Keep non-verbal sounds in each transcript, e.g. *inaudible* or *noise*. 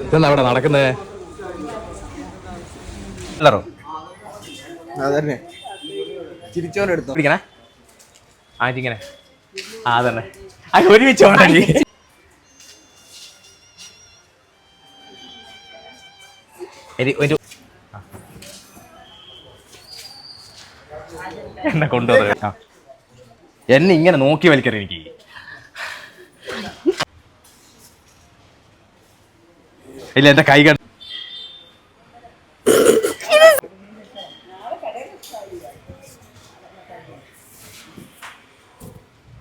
ഇതെന്താ അവിടെ നടക്കുന്നേ? അല്ലറോ അതന്നെ. ചിരിച്ചോനെടുത്തോ പിടിക്കണേ ആറ്റിങ്ങനെ ആ തന്നെ ആ ഒരുമിച്ച് എരി ഒരു ആ. എന്നെ കൊണ്ടുവന്നത്. എന്നെ ഇങ്ങനെ നോക്കി വലിക്കരുത് എനിക്ക്. ഇല്ല എന്റെ കൈ കണ്ട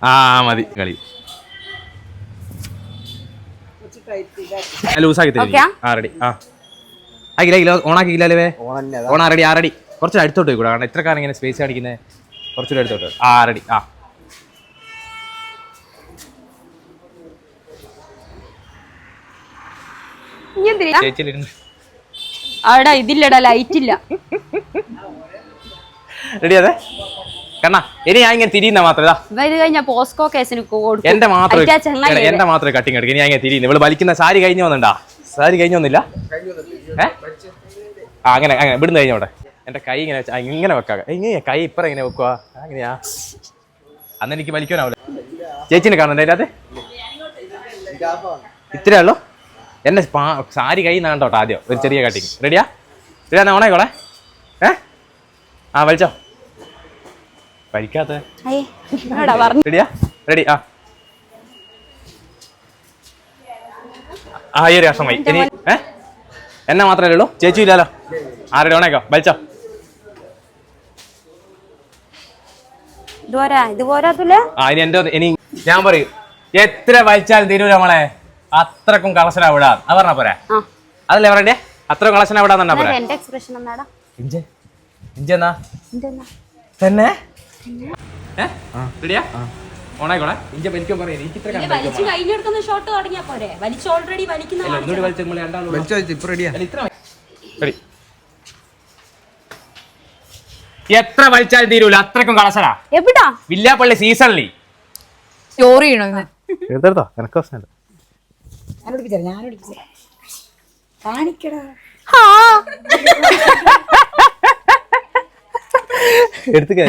ആ മതി. കളി. ലൂസാക്കി തരും. ആ? ആ. റെഡി ആ ആക്കില്ല കിലോ ഓണാക്കിയില്ലേ ഓണാ റെഡി ആ റെഡി കുറച്ച് അടുത്തോട്ട് കൂടെ കാരണം ഇത്രക്കാരം ഇങ്ങനെ സ്പേസ് കാണിക്കുന്നത് കുറച്ചുകൂടെ അടുത്തോട്ട്. ആ റെഡി ആ. ഇനി എന്തിനാ? ചേച്ചിയിലിരുന്ന്. അവിടെ ഇതില്ലടാ ലൈറ്റ് ഇല്ല. റെഡി അതെ കണ്ണാ ഇനി ഞാൻ ഇങ്ങനെ തിരിയുന്ന മാത്രം ഇതാ. ഇവ ഇത് കഴിഞ്ഞ പോസ്കോ കേസിന് കൊടുക്കും. എന്റെ മാത്രം അയറ്റാ ചങ്ങായി എന്റെ മാത്രം കട്ടിങ് എടുക്കും. ഇനി ഞാൻ ഇങ്ങനെ തിരിയുന്നു ഇവൾ വലിക്കുന്ന സാരി കഴിഞ്ഞു വന്നിണ്ടാ സാരി കഴിഞ്ഞു വന്നില്ല? അങ്ങനെ അങ്ങനെ ഇവിടുന്ന് കഴിഞ്ഞോട്ടെ. എന്റെ കൈ ഇങ്ങനെ വെച്ചാൽ ഇങ്ങനെ വെക്കാം. ഇങ്ങനെ കൈ ഇപ്പറ ഇങ്ങനെ വെക്കുക അങ്ങനെയാ അന്ന് എനിക്ക് വലിക്കാനാവില്ല ചേച്ചിനെ കാണണ്ടേ അതിനകത്ത് ഇത്രേ ഉള്ളൂ? എന്റെ പാ- സാരി കൈ നാണ്ടോട്ടോ ആദ്യം ഒരു ചെറിയ കട്ടിങ് റെഡിയാ റെഡിയാ എന്നാ കോളെ ഏ? ആ വലിച്ചോ. വലിക്കാത്ത റെഡിയാ റെഡി ആ. ആ ഈ ഒരു ഇനി ഏ? എന്നെ മാത്രമല്ലേ ഉള്ളൂ? ചേച്ചി ഇല്ലല്ലോ ആരുടെ ഓണേക്കോ വലിച്ചോ ഇത് പോരാ ഇത് പോരാത്തല്ലേ ആ ഇനി എന്റെ ഇനി ഞാൻ പറയും എത്ര വലിച്ചാലും തീരൂല നമ്മളെ അത്രക്കും കളശന വിടാ. അത് പറഞ്ഞാ പോരാ? അതല്ലേ പറയണ്ടേ? അത്ര കളശന വിടാന്ന് പറഞ്ഞാ പോരാ? ഇഞ്ച്. തന്നെ? റെഡിയാ? ഓണായിക്കോളെ. ഇഞ്ച വലിക്കാൻ പറയാം എനിക്ക് ഇത്ര വലിച്ചു കഴിഞ്ഞെടുക്കുന്ന ഷോട്ട് തുടങ്ങിയാ പോരെ. വലിച്ചു ഓൾറെഡി വലിക്കുന്ന അല്ല എത്ര വലിച്ചാലും തീരൂല അത്രക്കും കളസടാ എവിടാ? വില്ലാപ്പള്ളി സീസണിൽ സ്റ്റോറി ചെയ്യണോ ഇന്ന്? എടുത്തെടുത്തോ എനക്ക് പ്രശ്നമില്ല. ഞാനോട് ഞാനോട് കാണിക്കടാ.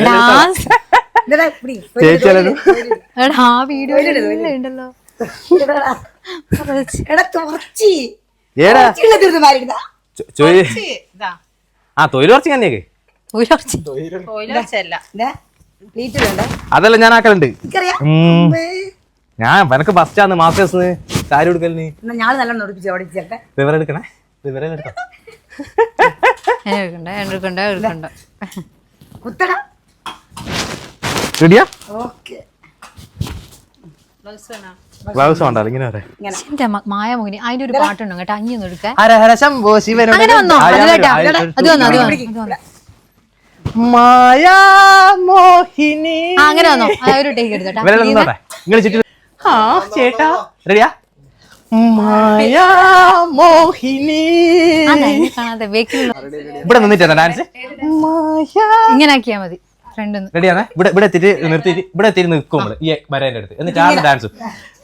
ഡാൻസ് ഇതെടാ, ഇപ്പിടി. ചേച്ചിയാലോ എടാ ആ വീഡിയോ ഉണ്ടല്ലോ ഇതെടാ. എടാ തുറച്ചി. ഏടാ? തുറച്ചിയുള്ള തീർന്ന് മാറിയിരുന്നാ ചൊ- ചൊയ് ആ തൊഴിൽ കുറച്ച് തന്നെയൊക്കെ അതെല്ലാം ഞാൻ ആക്കലുണ്ട്. ഞാൻ എനക്ക് ഫസ്റ്റ് മാസ്റ്റേഴ്സ് കാര്യം കൊടുക്കലിന് ഞാൻ നല്ല വിവരം എടുക്കണേ? വിവരം മായാമോഹിനി അതിന്റെ ഒരു പാട്ടുണ്ടോ കേട്ടോ അഞ്ഞി മായാ മോഹിനി. അങ്ങനെ വന്നോ? ആ ഒരു ടേക്ക് എടുത്തോട്ടെ ഇവരെല്ലാം നിന്നോട്ടെ നിങ്ങൾ ചുറ്റും ആ ചേട്ടാ. റെഡിയാ മായാ മോഹിനി. കാണാതെ ഇവിടെ നിന്നിട്ടാ ഡാൻസ് മായാ. ഇങ്ങനെ ആക്കിയാ മതി. ഫ്രണ്ട് റെഡിയാണേ ഇവിടെ ഇവിടെ എത്തിയിട്ട് നിർത്തിയിട്ട് ഇവിടെ എത്തിയിട്ട് നിൽക്കും നമ്മൾ? ഈ വരേന്റെ അടുത്ത്. എന്നിട്ട് ആ ഡാൻസ്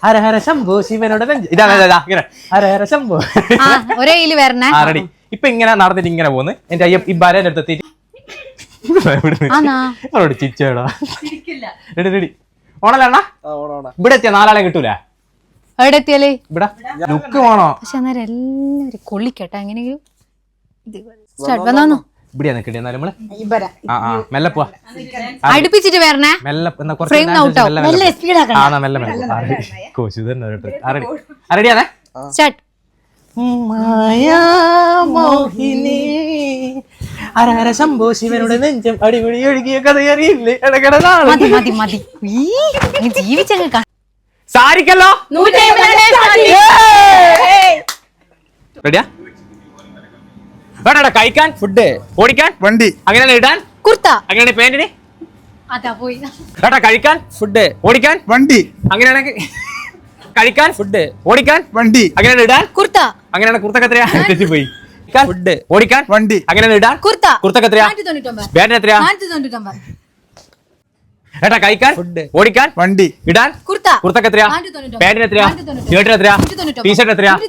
ഹര ഹര ശംഭോ ശിവനോട് നെഞ്ച്. ഇതാണ് ഇതാ, ഇതാ, ഇങ്ങനെ. ഹര ഹര ശംഭോ. ആ ഒരേ വരണേ. ആ റെഡി ഇപ്പൊ ഇങ്ങനെ നടന്നിട്ട് ഇങ്ങനെ പോകുന്നു എന്റെ അയ്യപ്പ ഈ വരേന്റെ അടുത്ത് എത്തിയിട്ട് ആന്നാ അവരോട് ചിച്ചേടാ. റെഡി റെഡി ഓണല്ലണ്ണ ഇവിടെ എത്തിയ നാലാളെ കിട്ടൂല? എവിടെ എത്തിയാലേ ഇവിടെ. ലുക്ക് വേണോ? പക്ഷെ അന്നേരം എല്ലാവരും കൊള്ളിക്കട്ടെ. എങ്ങനെയെങ്കിലും സ്റ്റാർട്ട് വന്നോ. ഇവിടെ നിൽക്കട്ടെ എന്നാലും നമ്മൾ? ഇവരാ. ആ ആ മെല്ലെ പോവാ. അടുപ്പിച്ചിട്ട് വരണേ? മെല്ലെ എന്നാ കുറച്ച്. മെല്ലെ മെല്ലെ മെല്ലെ മെല്ലെ. കോശി തന്നെ ഒരു ട്രിക്ക്. റെഡി. ആ റെഡിയാണേ സ്റ്റാർട്ട് മോഹിനി അരഹര ശംഭോ ശിവനുടെ നെഞ്ചം അടിപൊളി ഒഴുകിയ കഥയറിയില്ലേ മതി മതി മതി. ഈ, നീ ജീവിച്ചങ്ങ് കാ- സാരിക്കല്ലോ. റെഡിയാ വേണ്ട കഴിക്കാൻ ഫുഡ് ഓടിക്കാൻ വണ്ടി. അങ്ങനെയാണ് ഇടാൻ. കുർത്ത. അങ്ങനെയാണ് പാന്റിന് അതാ പോയി. കേട്ടാ കഴിക്കാൻ ഫുഡ് ഓടിക്കാൻ. വണ്ടി. അങ്ങനെയാണെങ്കിൽ കഴിക്കാൻ ഫുഡ് ഓടിക്കാൻ. വണ്ടി. അങ്ങനെയാണ് ഇടാൻ. കുർത്ത. അങ്ങനെയാണ് കുർത്തക്കത്രയാ തെറ്റിപ്പോയി. വലിക്കാൻ ഫുഡ്. ഓടിക്കാൻ? വണ്ടി. അങ്ങനെ ഇടാൻ? കുർത്ത. കുർത്തക്ക് എത്രയാ? ബാറ്റിന് എത്രയാ? ഏട്ടാ കഴിക്കാൻ? ഫുഡ്. ഓടിക്കാൻ? വണ്ടി. ഇടാൻ? കുർത്ത. കുർത്തക്ക് എത്രയാ? ബാറ്റിന് എത്രയാ? ഷർട്ടിന് എത്രയാ? ടീഷർട്ട് എത്രയാ? *laughs*